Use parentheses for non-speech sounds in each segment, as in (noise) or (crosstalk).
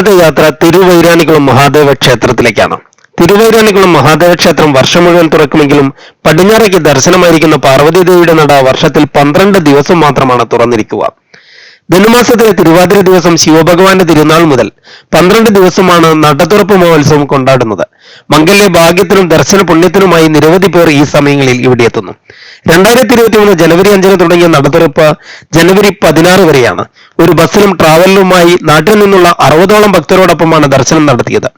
ഇന്നത്തെ യാത്ര തിരുവൈരാണിക്കുളം മഹാദേവ ക്ഷേത്രത്തിലേക്കാണ്. തിരുവൈരാണിക്കുളം മഹാദേവ ക്ഷേത്രം വർഷം മുഴുവൻ തുറക്കുമെങ്കിലും പടിഞ്ഞാറേക്ക് ദർശനമായിരിക്കുന്ന പാർവതി ദേവിയുടെ നട വർഷത്തിൽ പന്ത്രണ്ട് ദിവസം മാത്രമാണ് തുറന്നിരിക്കുക. ധനുമാസത്തിലെ തിരുവാതിര ദിവസം ശിവഭഗവാന്റെ തിരുനാൾ മുതൽ പന്ത്രണ്ട് ദിവസമാണ് നടതുറപ്പ് മഹോത്സവം കൊണ്ടാടുന്നത്. മംഗല്യ ഭാഗ്യത്തിനും ദർശന പുണ്യത്തിനുമായി നിരവധി പേർ ഈ സമയങ്ങളിൽ ഇവിടെ എത്തുന്നു. രണ്ടായിരത്തി ഇരുപത്തി മൂന്ന് ജനുവരി അഞ്ചിന് തുടങ്ങിയ നടതുറപ്പ് ജനുവരി പതിനാറ് വരെയാണ്. ഒരു ബസ്സിലും ട്രാവലിലുമായി നാട്ടിൽ നിന്നുള്ള അറുപതോളം ഭക്തരോടൊപ്പമാണ് ദർശനം നടത്തിയത്.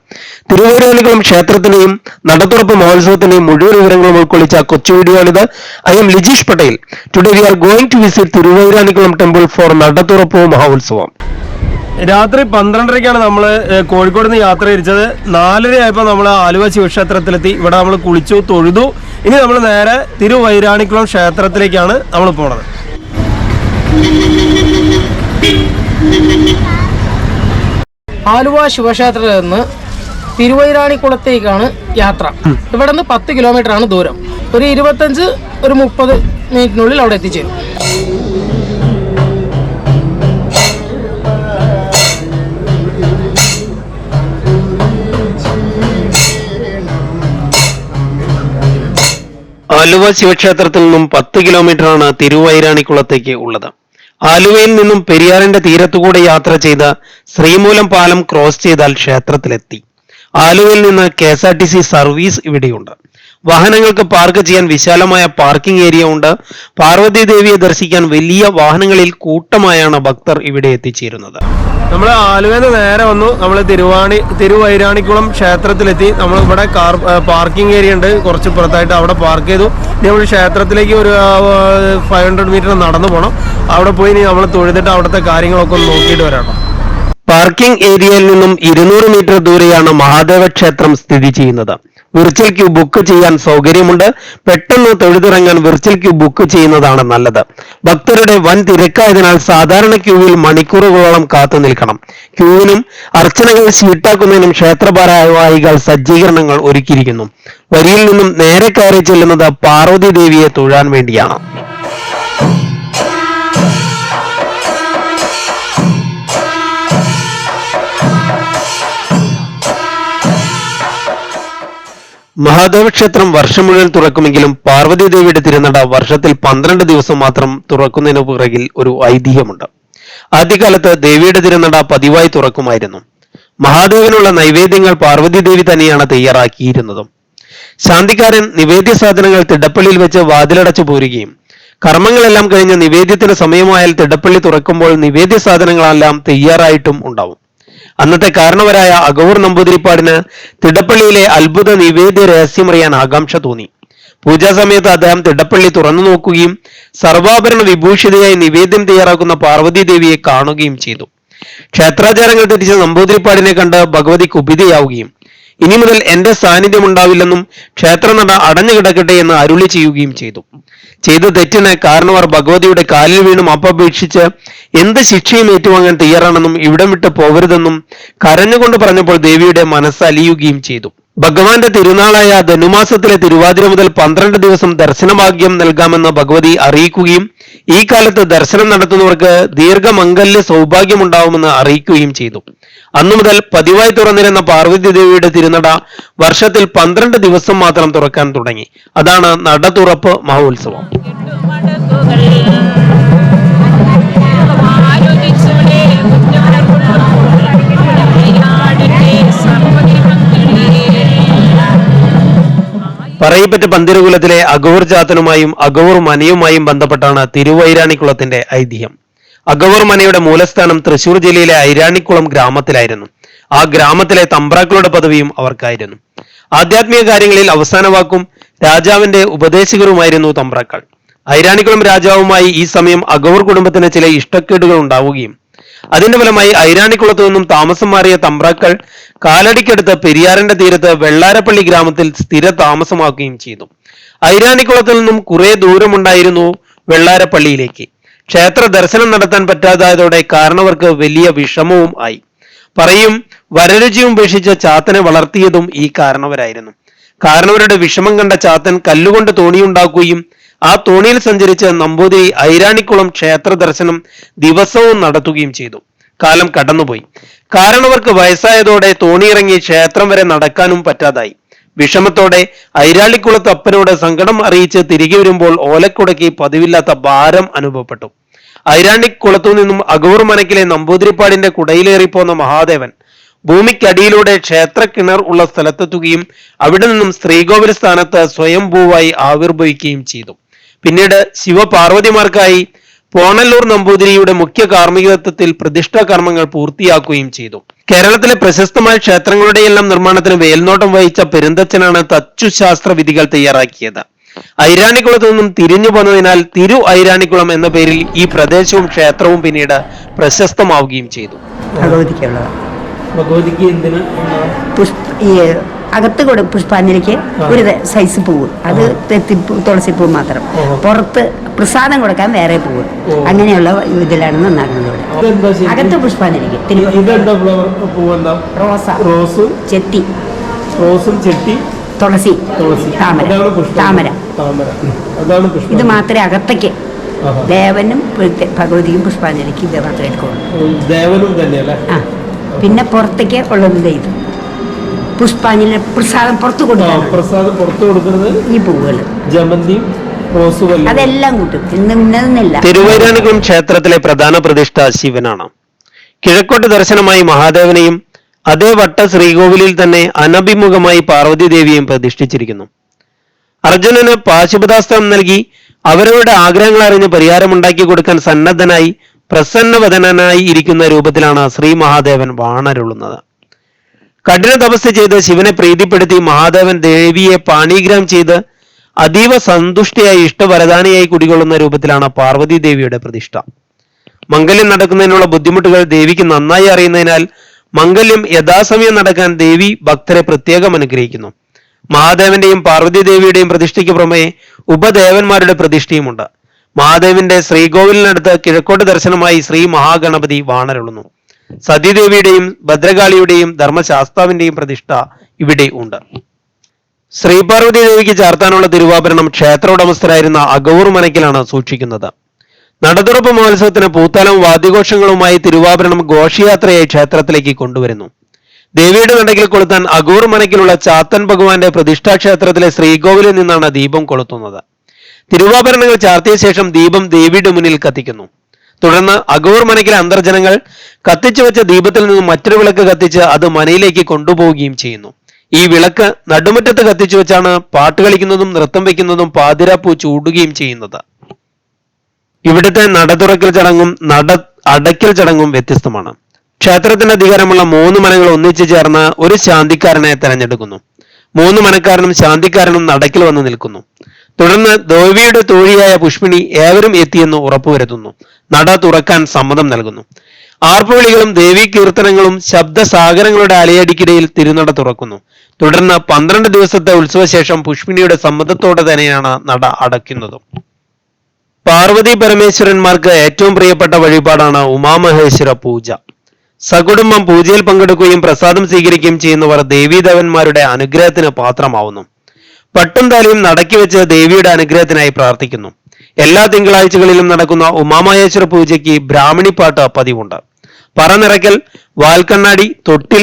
തിരുവോരാളികളും ക്ഷേത്രത്തിന്റെയും നടത്തുറപ്പ് മഹോത്സവത്തിന്റെയും മുഴുവൻ വിവരങ്ങളും ഉൾക്കൊള്ളിച്ച കൊച്ചു വീഡിയോയാണിത്. I'm Lijeesh Patel. Today we are going to visit Thiruvairanikulam temple for Nadathurappu മഹോത്സവം. രാത്രി പന്ത്രണ്ടരയ്ക്കാണ് നമ്മൾ കോഴിക്കോട് നിന്ന് യാത്ര തിരിച്ചത്. നാലര ആയപ്പോൾ നമ്മൾ ആലുവ ശിവക്ഷേത്രത്തിലെത്തി. ഇവിടെ നമ്മൾ കുളിച്ചു തൊഴുതു. ഇനി നമ്മൾ നേരെ തിരുവൈരാണിക്കുളം ക്ഷേത്രത്തിലേക്കാണ് നമ്മൾ പോണത്. ആലുവ ശിവക്ഷേത്രത്തിൽ നിന്ന് തിരുവൈരാണിക്കുളത്തേക്കാണ് യാത്ര. ഇവിടെ നിന്ന് പത്ത് കിലോമീറ്റർ ആണ് ദൂരം. ഒരു ഇരുപത്തഞ്ച് ഒരു മുപ്പത് മിനിറ്റിനുള്ളിൽ അവിടെ എത്തിച്ചേരും. ആലുവ ശിവക്ഷേത്രത്തിൽ നിന്നും പത്ത് കിലോമീറ്ററാണ് തിരുവൈരാണിക്കുളത്തേക്ക് ഉള്ളത്. ആലുവയിൽ നിന്നും പെരിയാറിന്റെ തീരത്തുകൂടെ യാത്ര ചെയ്ത് ശ്രീമൂലം പാലം ക്രോസ് ചെയ്താൽ ക്ഷേത്രത്തിലെത്തി. ആലുവയിൽ നിന്ന് K S R T C service ഇവിടെയുണ്ട്. വാഹനങ്ങൾക്ക് പാർക്ക് ചെയ്യാൻ വിശാലമായ പാർക്കിംഗ് ഏരിയ ഉണ്ട്. പാർവതി ദേവിയെ ദർശിക്കാൻ വലിയ വാഹനങ്ങളിൽ കൂട്ടമായാണ് ഭക്തർ ഇവിടെ എത്തിച്ചേരുന്നത്. നമ്മൾ ആലുവയിൽ നേരെ വന്നു. നമ്മൾ തിരുവാണി തിരുവൈരാണിക്കുളം ക്ഷേത്രത്തിലെത്തി. നമ്മൾ ഇവിടെ കാർ പാർക്കിംഗ് ഏരിയ ഉണ്ട്. കുറച്ച് പുറത്തായിട്ട് അവിടെ പാർക്ക് ചെയ്തു. ഇനി നമ്മൾ ക്ഷേത്രത്തിലേക്ക് ഒരു ഫൈവ് ഹൺഡ്രഡ് മീറ്റർ നടന്നു പോകണം അവിടെ പോയി ഇനി നമ്മൾ തൊഴുതിട്ട് അവിടുത്തെ കാര്യങ്ങളൊക്കെ ഒന്ന് നോക്കിയിട്ട് വരാം പാർക്കിംഗ് ഏരിയയിൽ നിന്നും ഇരുന്നൂറ് മീറ്റർ ദൂരെയാണ് മഹാദേവ ക്ഷേത്രം സ്ഥിതി ചെയ്യുന്നത്. വിർച്വൽ ക്യൂ ബുക്ക് ചെയ്യാൻ സൗകര്യമുണ്ട്. പെട്ടെന്ന് തൊഴുതിറങ്ങാൻ വിർച്വൽ ക്യൂ ബുക്ക് ചെയ്യുന്നതാണ് നല്ലത്. ഭക്തരുടെ വൻ തിരക്കായതിനാൽ സാധാരണ ക്യൂവിൽ മണിക്കൂറുകളോളം കാത്തു നിൽക്കണം. ക്യൂവിനും അർച്ചനകൾ ഷീട്ടാക്കുന്നതിനും ക്ഷേത്രഭാരവാഹികൾ സജ്ജീകരണങ്ങൾ ഒരുക്കിയിരിക്കുന്നു. വരിയിൽ നിന്നും നേരെ കയറി ചെല്ലുന്നത് പാർവതി ദേവിയെ തൊഴാൻ വേണ്ടിയാണ്. മഹാദേവ ക്ഷേത്രം വർഷം മുഴുവൻ തുറക്കുമെങ്കിലും പാർവതി ദേവിയുടെ തിരുനട വർഷത്തിൽ പന്ത്രണ്ട് ദിവസം മാത്രം തുറക്കുന്നതിന് പിറകിൽ ഒരു ഐതിഹ്യമുണ്ട്. ആദ്യകാലത്ത് ദേവിയുടെ തിരുനട പതിവായി തുറക്കുമായിരുന്നു. മഹാദേവനുള്ള നൈവേദ്യങ്ങൾ പാർവതി ദേവി തന്നെയാണ് തയ്യാറാക്കിയിരുന്നതും. ശാന്തിക്കാരൻ നിവേദ്യ സാധനങ്ങൾ തിടപ്പള്ളിയിൽ വെച്ച് വാതിലടച്ചു പോരുകയും കർമ്മങ്ങളെല്ലാം കഴിഞ്ഞ് നിവേദ്യത്തിന് സമയമായാൽ തിടപ്പള്ളി തുറക്കുമ്പോൾ നിവേദ്യ സാധനങ്ങളെല്ലാം തയ്യാറായിട്ടും ഉണ്ടാവും. അന്നത്തെ കാരണവരായ അഗൂർ നമ്പൂതിരിപ്പാടിന് തിടപ്പള്ളിയിലെ അത്ഭുത നിവേദ്യ രഹസ്യമറിയാൻ ആകാംക്ഷ തോന്നി. പൂജാ സമയത്ത് അദ്ദേഹം തിടപ്പള്ളി തുറന്നു നോക്കുകയും സർവാഭരണ വിഭൂഷിതയായി നിവേദ്യം തയ്യാറാക്കുന്ന പാർവതി ദേവിയെ കാണുകയും ചെയ്തു. ക്ഷേത്രാചാരങ്ങൾ തിരിച്ച നമ്പൂതിരിപ്പാടിനെ കണ്ട് ഭഗവതി കുപിതയാവുകയും ഇനി മുതൽ എന്റെ സാന്നിധ്യം ഉണ്ടാവില്ലെന്നും ക്ഷേത്രനട അടഞ്ഞു കിടക്കട്ടെ എന്ന് അരുളി ചെയ്യുകയും ചെയ്തു. ചെയ്ത തെറ്റിന് കാരണവർ ഭഗവതിയുടെ കാലിൽ വീണും അപേക്ഷിച്ച് എന്ത് ശിക്ഷയും ഏറ്റുവാങ്ങാൻ തയ്യാറാണെന്നും ഇവിടം വിട്ട് പോകരുതെന്നും കരഞ്ഞുകൊണ്ട് പറഞ്ഞപ്പോൾ ദേവിയുടെ മനസ്സ് അലിയുകയും ചെയ്തു. ഭഗവാന്റെ തിരുനാളായ ധനുമാസത്തിലെ തിരുവാതിര മുതൽ പന്ത്രണ്ട് ദിവസം ദർശനഭാഗ്യം നൽകാമെന്ന് ഭഗവതി അറിയിക്കുകയും ഈ കാലത്ത് ദർശനം നടത്തുന്നവർക്ക് ദീർഘമംഗല്യ സൗഭാഗ്യമുണ്ടാവുമെന്ന് അറിയിക്കുകയും ചെയ്തു. അന്നു മുതൽ പതിവായി തുറന്നിരുന്ന പാർവതി ദേവിയുടെ തിരുനട വർഷത്തിൽ പന്ത്രണ്ട് ദിവസം മാത്രം തുറക്കാൻ തുടങ്ങി. അതാണ് നട തുറപ്പ് മഹോത്സവം. പറയപ്പറ്റ പന്തിരുകുലത്തിലെ അഗൂർ ജാതനുമായും അഗൂർ മനയുമായും ബന്ധപ്പെട്ടാണ് തിരുവൈരാണിക്കുളത്തിന്റെ ഐതിഹ്യം. അഗൂർ മനയുടെ മൂലസ്ഥാനം തൃശൂർ ജില്ലയിലെ ഐരാണിക്കുളം ഗ്രാമത്തിലായിരുന്നു. ആ ഗ്രാമത്തിലെ തമ്പ്രാക്കളുടെ പദവിയും അവർക്കായിരുന്നു. ആധ്യാത്മിക കാര്യങ്ങളിൽ അവസാന വാക്കും രാജാവിന്റെ ഉപദേശകരുമായിരുന്നു തമ്പ്രാക്കൾ. ഐരാണിക്കുളം രാജാവുമായി ഈ സമയം അഗവർ കുടുംബത്തിന് ചില ഇഷ്ടക്കേടുകൾ ഉണ്ടാവുകയും അതിന്റെ ഫലമായി ഐരാണിക്കുളത്തു നിന്നും താമസം മാറിയ തമ്പ്രാക്കൾ കാലടിക്കടുത്ത് പെരിയാറിന്റെ തീരത്ത് വെള്ളാരപ്പള്ളി ഗ്രാമത്തിൽ സ്ഥിര താമസമാക്കുകയും ചെയ്തു. ഐരാണിക്കുളത്തിൽ നിന്നും കുറെ ദൂരമുണ്ടായിരുന്നു വെള്ളാരപ്പള്ളിയിലേക്ക്. ക്ഷേത്ര ദർശനം നടത്താൻ പറ്റാതായതോടെ കാരണവർക്ക് വലിയ വിഷമവും ആയി. പറയും വരരുചിയും ഉപേക്ഷിച്ച ചാത്തനെ വളർത്തിയതും ഈ കാരണവരായിരുന്നു. കാരണവരുടെ വിഷമം കണ്ട ചാത്തൻ കല്ലുകൊണ്ട് തോണിയുണ്ടാക്കുകയും ആ തോണിയിൽ സഞ്ചരിച്ച് നമ്പൂതിരി ഐരാണിക്കുളം ക്ഷേത്ര ദർശനം ദിവസവും നടത്തുകയും ചെയ്തു. കാലം കടന്നുപോയി. കാരണവർക്ക് വയസ്സായതോടെ തോണിയിറങ്ങി ക്ഷേത്രം വരെ നടക്കാനും പറ്റാതായി. വിഷമത്തോടെ ഐരാളിക്കുളത്ത് അപ്പനോട് സങ്കടം അറിയിച്ച് തിരികെ വരുമ്പോൾ ഓലക്കുടയ്ക്ക് പതിവില്ലാത്ത ഭാരം അനുഭവപ്പെട്ടു. ഐരാണിക്കുളത്തു നിന്നും അഗൂർ മനക്കിലെ നമ്പൂതിരിപ്പാടിന്റെ കുടയിലേറിപ്പോന്ന മഹാദേവൻ ഭൂമിക്കടിയിലൂടെ ക്ഷേത്ര കിണർ ഉള്ള സ്ഥലത്തെത്തുകയും അവിടെ നിന്നും ശ്രീകോവിൽ സ്ഥാനത്ത് സ്വയംഭൂവായി ആവിർഭവിക്കുകയും ചെയ്തു. പിന്നീട് ശിവപാർവതിമാർക്കായി പോണല്ലൂർ നമ്പൂതിരിയുടെ മുഖ്യ കാർമ്മികത്വത്തിൽ പ്രതിഷ്ഠാ കർമ്മങ്ങൾ പൂർത്തിയാക്കുകയും ചെയ്തു. കേരളത്തിലെ പ്രശസ്തമായ ക്ഷേത്രങ്ങളുടെയെല്ലാം നിർമ്മാണത്തിന് മേൽനോട്ടം വഹിച്ച പെരുന്തച്ഛനാണ് തച്ചുശാസ്ത്ര വിധികൾ തയ്യാറാക്കിയത്. ഐരാണിക്കുളത്തു നിന്നും തിരിഞ്ഞു പോന്നതിനാൽ തിരു ഐരാണിക്കുളം എന്ന പേരിൽ ഈ പ്രദേശവും ക്ഷേത്രവും പിന്നീട് പ്രശസ്തമാവുകയും ചെയ്തു. ഭഗവതിക്ക് അകത്ത് കൂടെ പുഷ്പാഞ്ജലിക്ക് ഒരു സൈസ് പൂവ്. അത് തെത്തിപ്പൂ തുളസിപ്പൂ മാത്രം. പുറത്ത് പ്രസാദം കൊടുക്കാൻ വേറെ പൂവ്. അങ്ങനെയുള്ള ഇതിലാണ് നന്നാക്കുന്നത് ഇവിടെ. അകത്ത് പുഷ്പാഞ്ജലിക്ക് റോസ. റോസ്? ചെത്തി. റോസും ചെട്ടി തുളസി. തുളസി. താമര. താമര. ഇത് മാത്രമേ അകത്തേക്ക് ദേവനും ഭഗവതിയും പുഷ്പാഞ്ജലിക്ക് ഇത് മാത്രമേ എടുക്കുള്ളൂ. പിന്നെ പുറത്തേക്ക് ഉള്ളത് ഇത്. പുഷ്പാഞ്ജലി പ്രസാദം പുറത്ത് കൊടുക്കണം പ്രസാദം പുറത്തു കൊടുക്കുന്നത് ഈ പൂവുകൾ ജമന്തിയും അതെല്ലാം കൂട്ടും. ഇന്ന് ഇന്നതെന്നില്ല തിരുവൈരാണികുളം ക്ഷേത്രത്തിലെ പ്രധാന പ്രതിഷ്ഠ ശിവനാണ്. കിഴക്കോട്ട് ദർശനമായി മഹാദേവനെയും അതേ വട്ട ശ്രീകോവിലിൽ തന്നെ അനഭിമുഖമായി പാർവതി ദേവിയും പ്രതിഷ്ഠിച്ചിരിക്കുന്നു. അർജുനന് പാശുപതാസ്ത്രം നൽകി അവരവരുടെ ആഗ്രഹങ്ങൾ അറിഞ്ഞ് പരിഹാരമുണ്ടാക്കി കൊടുക്കാൻ സന്നദ്ധനായി പ്രസന്നവദനായി ഇരിക്കുന്ന രൂപത്തിലാണ് ശ്രീ മഹാദേവൻ വാണരുളുന്നത്. കഠിന തപസ് ചെയ്ത് ശിവനെ പ്രീതിപ്പെടുത്തി മഹാദേവൻ ദേവിയെ പാണീഗ്രാം ചെയ്ത് അതീവ സന്തുഷ്ടിയായി ഇഷ്ടവരദാനിയായി കുടികൊള്ളുന്ന രൂപത്തിലാണ് പാർവതി ദേവിയുടെ പ്രതിഷ്ഠ. മംഗല്യം നടക്കുന്നതിനുള്ള ബുദ്ധിമുട്ടുകൾ ദേവിക്ക് നന്നായി അറിയുന്നതിനാൽ മംഗല്യം യഥാസമയം നടക്കാൻ ദേവി ഭക്തരെ പ്രത്യേകം അനുഗ്രഹിക്കുന്നു. മഹാദേവന്റെയും പാർവതി ദേവിയുടെയും പ്രതിഷ്ഠയ്ക്ക് പുറമെ ഉപദേവന്മാരുടെ പ്രതിഷ്ഠയുമുണ്ട്. മഹാദേവന്റെ ശ്രീകോവിലിനടുത്ത് കിഴക്കോട്ട് ദർശനമായി ശ്രീ മഹാഗണപതി വാണരുളുന്നു. സതീദേവിയുടെയും ഭദ്രകാളിയുടെയും ധർമ്മശാസ്താവിന്റെയും പ്രതിഷ്ഠ ഇവിടെ ഉണ്ട്. ശ്രീപാർവതി ദേവിക്ക് ചാർത്താനുള്ള തിരുവാഭരണം ക്ഷേത്ര ഉടമസ്ഥരായിരുന്ന അഗൗർ മനക്കിലാണ് സൂക്ഷിക്കുന്നത്. നടതുറപ്പ് മഹോത്സവത്തിന് പൂത്താലം വാദ്യഘോഷങ്ങളുമായി തിരുവാഭരണം ഘോഷയാത്രയായി ക്ഷേത്രത്തിലേക്ക് കൊണ്ടുവരുന്നു. ദേവിയുടെ നടക്കിൽ കൊളുത്താൻ അഗൂർ മനക്കിലുള്ള ചാത്തൻ ഭഗവാന്റെ പ്രതിഷ്ഠാ ക്ഷേത്രത്തിലെ ശ്രീകോവിലിൽ നിന്നാണ് ദീപം കൊളുത്തുന്നത്. തിരുവാഭരണങ്ങൾ ചാർത്തിയ ശേഷം ദീപം ദേവിയുടെ മുന്നിൽ കത്തിക്കുന്നു. തുടർന്ന് അഗൂർ മനക്കിലെ അന്തർജനങ്ങൾ കത്തിച്ചു വെച്ച ദീപത്തിൽ നിന്നും മറ്റൊരു വിളക്ക് കത്തിച്ച് അത് മനയിലേക്ക് കൊണ്ടുപോവുകയും ചെയ്യുന്നു. ഈ വിളക്ക് നടുമുറ്റത്ത് കത്തിച്ചു വെച്ചാണ് പാട്ട് കളിക്കുന്നതും നൃത്തം വയ്ക്കുന്നതും പാതിരാപ്പൂ ചൂടുകയും ചെയ്യുന്നത്. ഇവിടുത്തെ നട തുറക്കൽ ചടങ്ങും നട അടയ്ക്കൽ ചടങ്ങും വ്യത്യസ്തമാണ്. ക്ഷേത്രത്തിന്റെ അധികാരമുള്ള മൂന്ന് മനകൾ ഒന്നിച്ചു ചേർന്ന് ഒരു ശാന്തിക്കാരനെ തെരഞ്ഞെടുക്കുന്നു. മൂന്ന് മനക്കാരനും ശാന്തിക്കാരനും നടക്കിൽ വന്ന് നിൽക്കുന്നു. തുടർന്ന് ദേവിയുടെ തോഴിയായ പുഷ്പിണി ഏവരും എത്തിയെന്ന് ഉറപ്പുവരുത്തുന്നു. നട തുറക്കാൻ സമ്മതം നൽകുന്നു. ആർപ്പുവിളികളും ദേവീ കീർത്തനങ്ങളും ശബ്ദസാഗരങ്ങളുടെ അലയടിക്കിടയിൽ തിരുനട തുറക്കുന്നു. തുടർന്ന് പന്ത്രണ്ട് ദിവസത്തെ ഉത്സവശേഷം പുഷ്പിണിയുടെ സമ്മതത്തോടെ തന്നെയാണ് നട അടയ്ക്കുന്നത്. പാർവതി പരമേശ്വരന്മാർക്ക് ഏറ്റവും പ്രിയപ്പെട്ട വഴിപാടാണ് ഉമാമഹേശ്വര പൂജ. സകുടുംബം പൂജയിൽ പങ്കെടുക്കുകയും പ്രസാദം സ്വീകരിക്കുകയും ചെയ്യുന്നവർ ദേവീദേവന്മാരുടെ അനുഗ്രഹത്തിന് പാത്രമാവുന്നു. പട്ടും താലിയും നടക്കി വെച്ച് ദേവിയുടെ അനുഗ്രഹത്തിനായി പ്രാർത്ഥിക്കുന്നു. എല്ലാ തിങ്കളാഴ്ചകളിലും നടക്കുന്ന ഉമാമഹേശ്വര പൂജയ്ക്ക് ബ്രാഹ്മണിപ്പാട്ട് പതിവുണ്ട്. പറനിറയ്ക്കൽ വാൽക്കണ്ണാടി തൊട്ടിൽ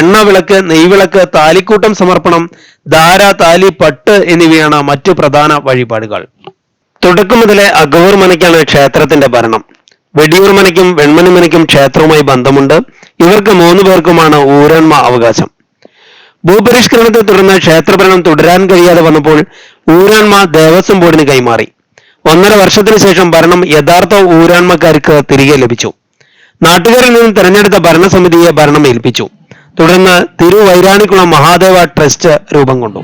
എണ്ണവിളക്ക് നെയ്വിളക്ക് താലിക്കൂട്ടം സമർപ്പണം ധാര താലി പട്ട് എന്നിവയാണ് മറ്റു പ്രധാന വഴിപാടുകൾ. തുടക്കം മുതലേ അഗവൂർ മനയ്ക്കാണ് ക്ഷേത്രത്തിന്റെ ഭരണം. വെടിയൂർ മനയ്ക്കും വെൺമണി മനയ്ക്കും ക്ഷേത്രവുമായി ബന്ധമുണ്ട്. ഇവർക്ക് മൂന്നു പേർക്കുമാണ് ഊരന്മ അവകാശം. ഭൂപരിഷ്കരണത്തെ തുടർന്ന് ക്ഷേത്രഭരണം തുടരാൻ കഴിയാതെ വന്നപ്പോൾ ഊരാൺമ ദേവസ്വം ബോർഡിന് കൈമാറി. ഒന്നര വർഷത്തിന് ശേഷം ഭരണം യഥാർത്ഥ ഊരാൺമക്കാർക്ക് തിരികെ ലഭിച്ചു. നാട്ടുകാരിൽ നിന്നും തെരഞ്ഞെടുത്ത ഭരണസമിതിയെ ഭരണം ഏൽപ്പിച്ചു. തുടർന്ന് തിരുവൈരാണിക്കുളം മഹാദേവ ട്രസ്റ്റ് രൂപം കൊണ്ടു.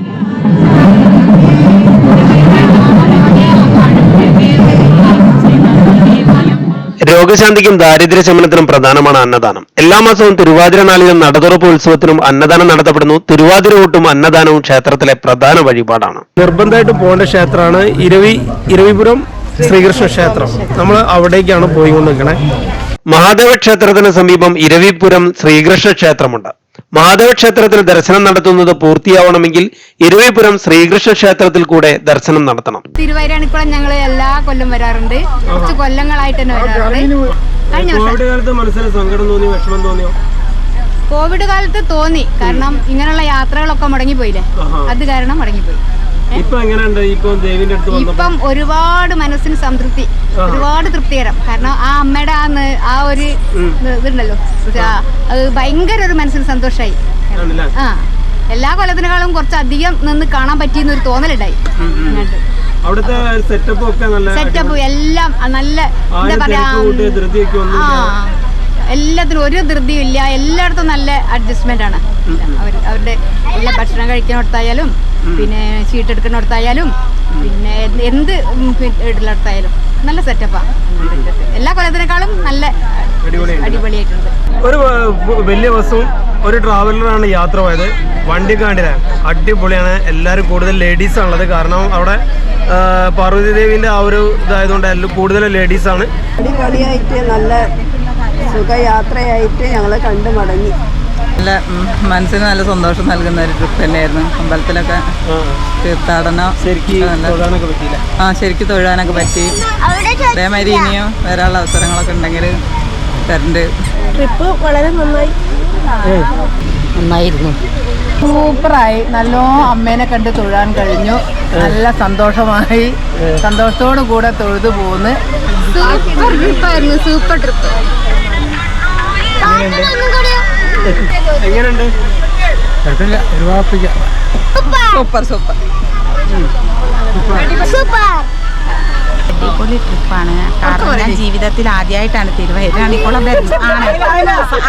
രോഗശാന്തിക്കും ദാരിദ്ര്യ ശമനത്തിനും പ്രധാനമാണ് അന്നദാനം. എല്ലാ മാസവും തിരുവാതിര നാളിലും നടതുറപ്പ് ഉത്സവത്തിനും അന്നദാനം നടത്തപ്പെടുന്നു. തിരുവാതിര ഊട്ടും അന്നദാനവും ക്ഷേത്രത്തിലെ പ്രധാന വഴിപാടാണ്. നിർബന്ധമായിട്ടും പോകേണ്ട ക്ഷേത്രമാണ് ഇരവി ഇരവിപുരം ശ്രീകൃഷ്ണ ക്ഷേത്രം. നമ്മൾ അവിടേക്കാണ് പോയിക്കൊണ്ടിരിക്കണേ. മഹാദേവ ക്ഷേത്രത്തിന് സമീപം ഇരവിപുരം ശ്രീകൃഷ്ണ ക്ഷേത്രമുണ്ട്. മഹാദേവ ക്ഷേത്രത്തിൽ ദർശനം നടത്തുന്നത് പൂർത്തിയാവണമെങ്കിൽ ഇരവിപുരം ശ്രീകൃഷ്ണ ക്ഷേത്രത്തിൽ കൂടെ ദർശനം നടത്തണം. തിരുവൈരാണിക്കുളം ഞങ്ങൾ എല്ലാ കൊല്ലം വരാറുണ്ട്. കുറച്ച് കൊല്ലങ്ങളായിട്ട് തന്നെ വരാറുണ്ട്. കഴിഞ്ഞ വർഷം. കോവിഡ് കാലത്ത് മനസ്സിന് സങ്കടം തോന്നി വിഷമം തോന്നിയോ? കോവിഡ് കാലത്ത് തോന്നി. കാരണം ഇങ്ങനെയുള്ള യാത്രകളൊക്കെ മുടങ്ങിപ്പോയില്ലേ. അത് കാരണം മുടങ്ങിപ്പോയി. ഇപ്പൊ എങ്ങനെയുണ്ട്? ഇപ്പൊ ദേവിന്റെ അടുത്ത് ഇപ്പം ഒരുപാട് മനസ്സിന് സംതൃപ്തി. ഒരുപാട് തൃപ്തികരം. കാരണം ആ അമ്മയുടെ ആ ആ ഒരു ഇത് ഇതുണ്ടല്ലോ അത് ഭയങ്കര ഒരു മനസ്സിന് സന്തോഷമായി ആ. എല്ലാ കൊല്ലത്തിനേക്കാളും കുറച്ചധികം നിന്ന് കാണാൻ പറ്റിയെന്ന് ഒരു തോന്നലുണ്ടായി അവിടുത്തെ സെറ്റപ്പ് ഒക്കെ നല്ല സെറ്റപ്പ് എല്ലാം നല്ല എന്താ പറയാ എല്ലാത്തിനും ഒരു ധൃതിയും ഇല്ല. എല്ലായിടത്തും നല്ല അഡ്ജസ്റ്റ്മെന്റ് ആണ്. അവർ അവരുടെ എല്ലാ ഭക്ഷണം കഴിക്കുന്നിടത്തായാലും പിന്നെ ചീട്ടെടുക്കുന്നിടത്തായാലും പിന്നെ എന്ത് ഇടത്തിലായാലും നല്ല സെറ്റപ്പാണ് എല്ലാ കൊല്ലത്തിനേക്കാളും നല്ല. അടിപൊളിയായിട്ടുണ്ട്. ഒരു വലിയ ബസ്സും ഒരു ട്രാവലറാണ് യാത്ര പോയത്. വണ്ടി കാണില്ല അടിപൊളിയാണ്. എല്ലാവരും കൂടുതൽ ലേഡീസ് ആണുള്ളത്. കാരണം അവിടെ ആ, പാർവതി ദേവിന്റെ ആ ഒരു ഇതായതുകൊണ്ട് എല്ലാം കൂടുതൽ ലേഡീസ് ആണ്. അടിപൊളിയായിട്ട് നല്ല സുഖയാത്രയായിട്ട് ഞങ്ങൾ കണ്ടു മടങ്ങി. നല്ല മനസ്സിന് നല്ല സന്തോഷം നൽകുന്ന ഒരു ട്രിപ്പ് തന്നെയായിരുന്നു. അമ്പലത്തിലൊക്കെ തീർത്ഥാടനം ശരിക്ക് തൊഴാനൊക്കെ പറ്റിയില്ല? ആ ശരിക്ക് തൊഴാനൊക്കെ പറ്റി. അതേമാതിരി ഇനിയും വരാനുള്ള അവസരങ്ങളൊക്കെ ഉണ്ടെങ്കിൽ തരണ്ട്. ട്രിപ്പ് വളരെ നന്നായി. നന്നായിരുന്നു. സൂപ്പറായി. നല്ലോ അമ്മേനെ കണ്ട് തൊഴാൻ കഴിഞ്ഞു. നല്ല സന്തോഷമായി. സന്തോഷത്തോടു കൂടെ തൊഴുതു പോന്ന്. സൂപ്പർ ട്രിപ്പായിരുന്നു സൂപ്പർ ട്രിപ്പ് എങ്ങനെയുണ്ട്? Super super. അടിപൊളി ട്രിപ്പാണ്. കാരണം ഞാൻ ജീവിതത്തിൽ ആദ്യമായിട്ടാണ് തിരുവഹിരാണിക്കുളം വരുന്നത് (laughs) ആണ്.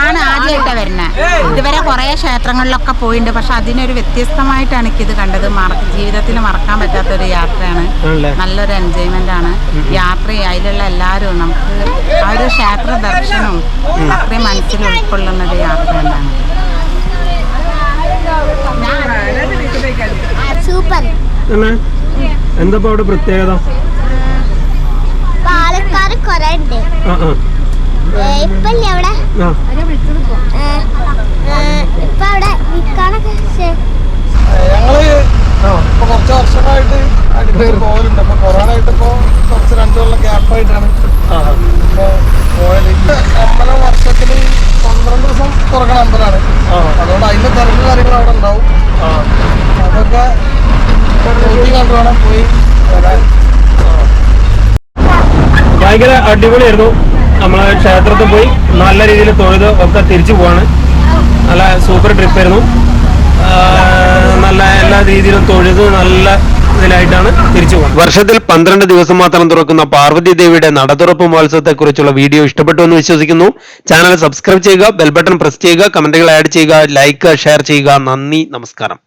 ആണ് ആദ്യമായിട്ടാണ് വരുന്നത് ഇതുവരെ കുറേ ക്ഷേത്രങ്ങളിലൊക്കെ പോയിട്ടുണ്ട്. പക്ഷെ അതിനൊരു വ്യത്യസ്തമായിട്ടാണ് എനിക്കിത് കണ്ടത്. ജീവിതത്തിൽ മറക്കാൻ പറ്റാത്തൊരു യാത്രയാണ്. നല്ലൊരു എൻജോയ്മെന്റ് ആണ്. യാത്ര അതിലുള്ള എല്ലാവരും നമുക്ക് ആ ഒരു ക്ഷേത്ര ദർശനവും അത്രയും മനസ്സിൽ ഉൾക്കൊള്ളുന്ന ഒരു യാത്ര തന്നെയാണ് സൂപ്പർ എന്താ അവിടെ പ്രത്യേകത? ആ ഇപ്പല്ലേ അവിടെ? ഇപ്പൊ അവിടെ വിൽക്കാനൊക്കെ ശേ- ഞങ്ങൾ ഇപ്പൊ കുറച്ച് വർഷമായിട്ട് അടിപൊളി പോകലുണ്ട് അപ്പൊ കൊറോണ ആയിട്ട് ഇപ്പൊ കുറച്ച് രണ്ടു കൊല്ലം ഗ്യാപ്പായിട്ടാണ് ഇപ്പൊ പോയത് അമ്പലം വർഷത്തിൽ പന്ത്രണ്ട് ദിവസം തുറക്കണ അമ്പലമാണ്. അതുകൊണ്ട് അതിന്റെ തിരക്ക് കാര്യങ്ങൾ അവിടെ ഉണ്ടാവും. അതൊക്കെ നോക്കി കണ്ടു വേണം പോയി വരാൻ. ഭയങ്കര അടിപൊളിയായിരുന്നു. നമ്മളെ ക്ഷേത്രത്തിൽ പോയി നല്ല രീതിയിൽ തൊഴുത് ഒക്കെ തിരിച്ചു പോവാണ്. നല്ല സൂപ്പർ ട്രിപ്പായിരുന്നു നല്ല എല്ലാ രീതിയിലും തൊഴുത് നല്ല തിരിച്ചു വർഷത്തിൽ പന്ത്രണ്ട് ദിവസം മാത്രം തുറക്കുന്ന പാർവതി ദേവിയുടെ നടതുറപ്പ് മഹോത്സവത്തെ കുറിച്ചുള്ള വീഡിയോ ഇഷ്ടപ്പെട്ടു എന്ന് വിശ്വസിക്കുന്നു. ചാനൽ സബ്സ്ക്രൈബ് ചെയ്യുക ബെൽ ബട്ടൺ പ്രസ് ചെയ്യുക കമന്റുകൾ ആഡ് ചെയ്യുക ലൈക്ക് ഷെയർ ചെയ്യുക. നന്ദി നമസ്കാരം.